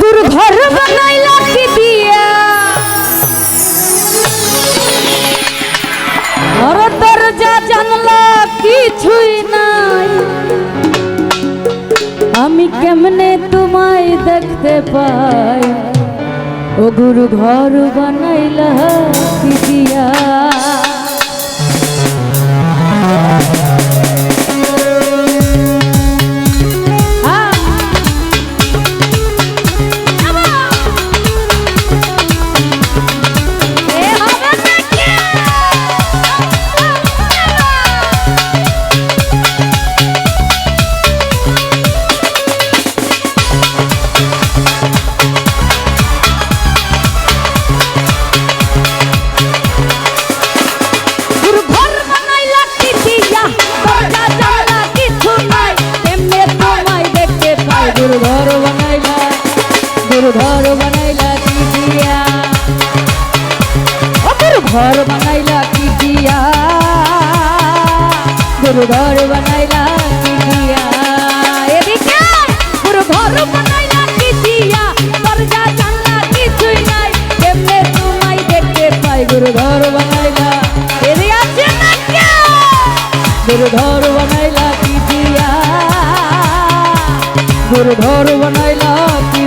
গুরু ধর বানাইলা নাই। আমি কেমনে তোমায় দেখতে পাই? ও গুরু ঘর বানাইলা দিয়া পুরো ঘর বানাইলা দিয়া এদিকে পুরো ঘর বানাইলা দিয়া দরজা, জানলা কিছুই নাই কেমনে তোমায় দেখতে পাই গুরু ঘর ঘর বানাইলা গুরু ঘর বানাইলা দিয়া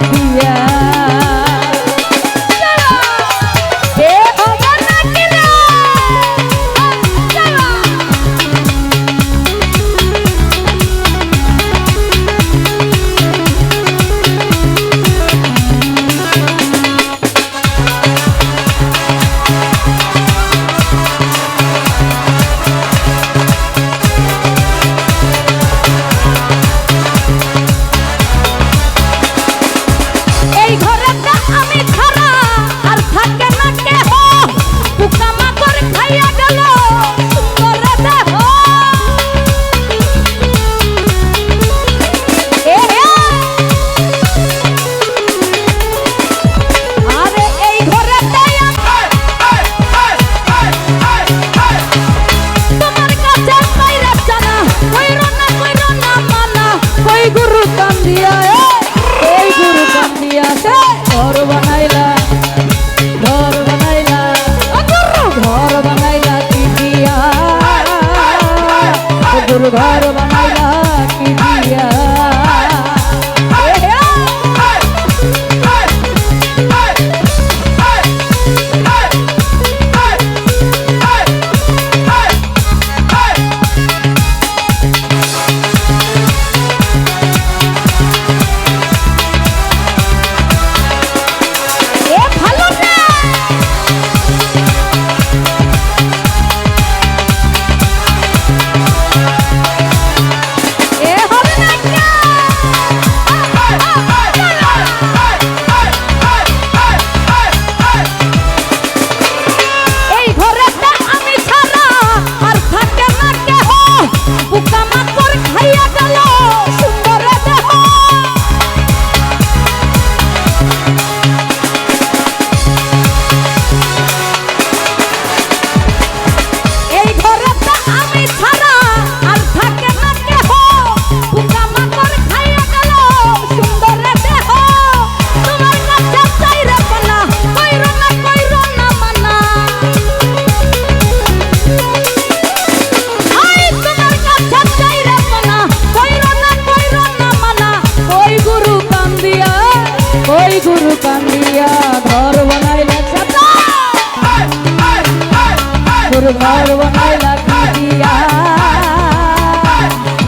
Bharu Bharu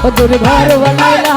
दुर्घर बनाला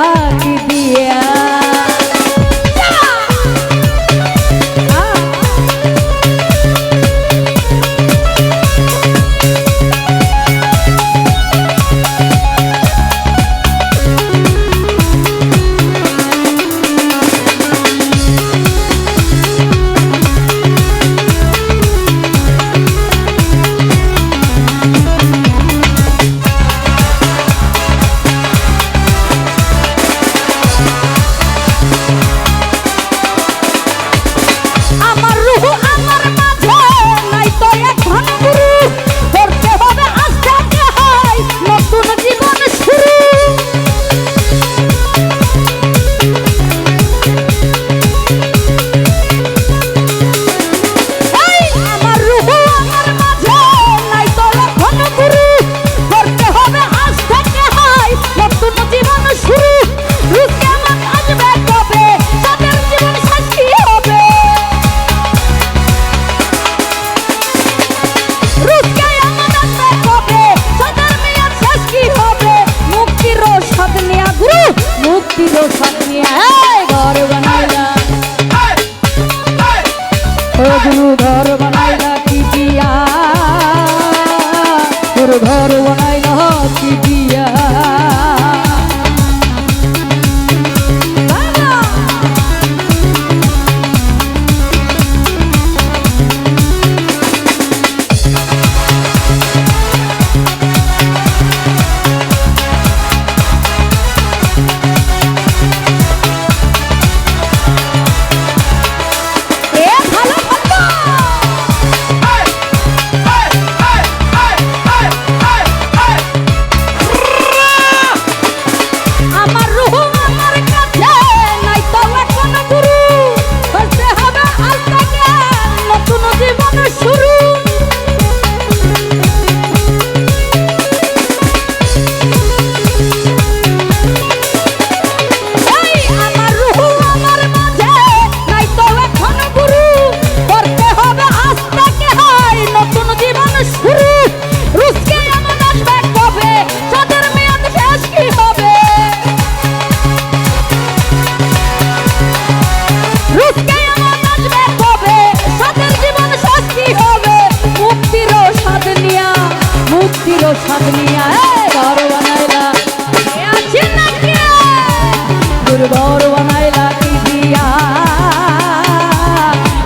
ছিল সাতনিয়া বড় বানাইলা।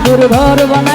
দুর্বর বানাইলা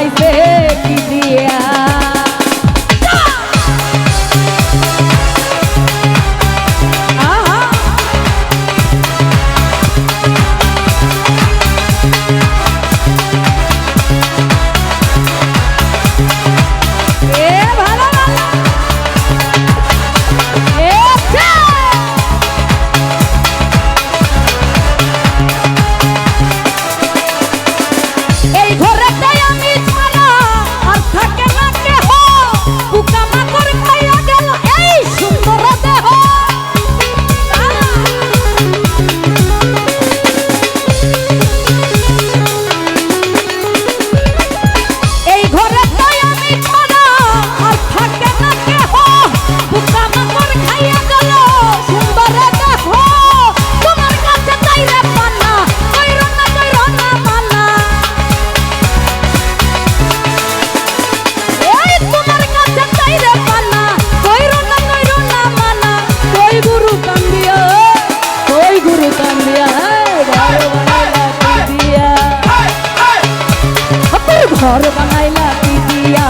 ঘর বানাইলা কি দিয়া?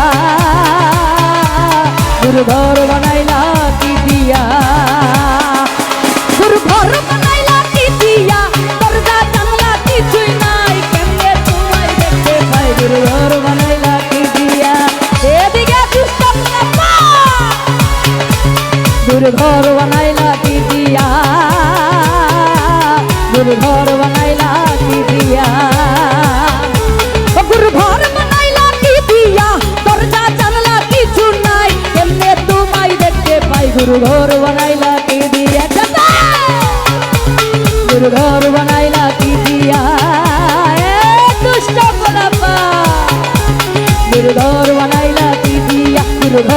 তোর ঘর বানাইলা কি দিয়া? তোর ঘর বানাইলা কি দিয়া? দরজা, জানলা কিছুই নাই। কেমনে তোমায় দেখতে পাই? তোর ঘর বানাইলা কি দিয়া? এদিকে দুষ্ট তোর ঘর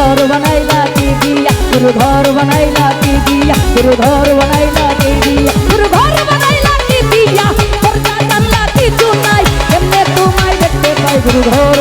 ঘর বানাইলা দিদিয়া তোর ঘর বানাইলা দিদিয়া তোর ঘর বানাইলা দিদিয়া তোর ঘর বানাইলা দিদিয়া তোর জানলা কিছু নাই, এমনে তোমায় দেখতে পাই তোর ঘর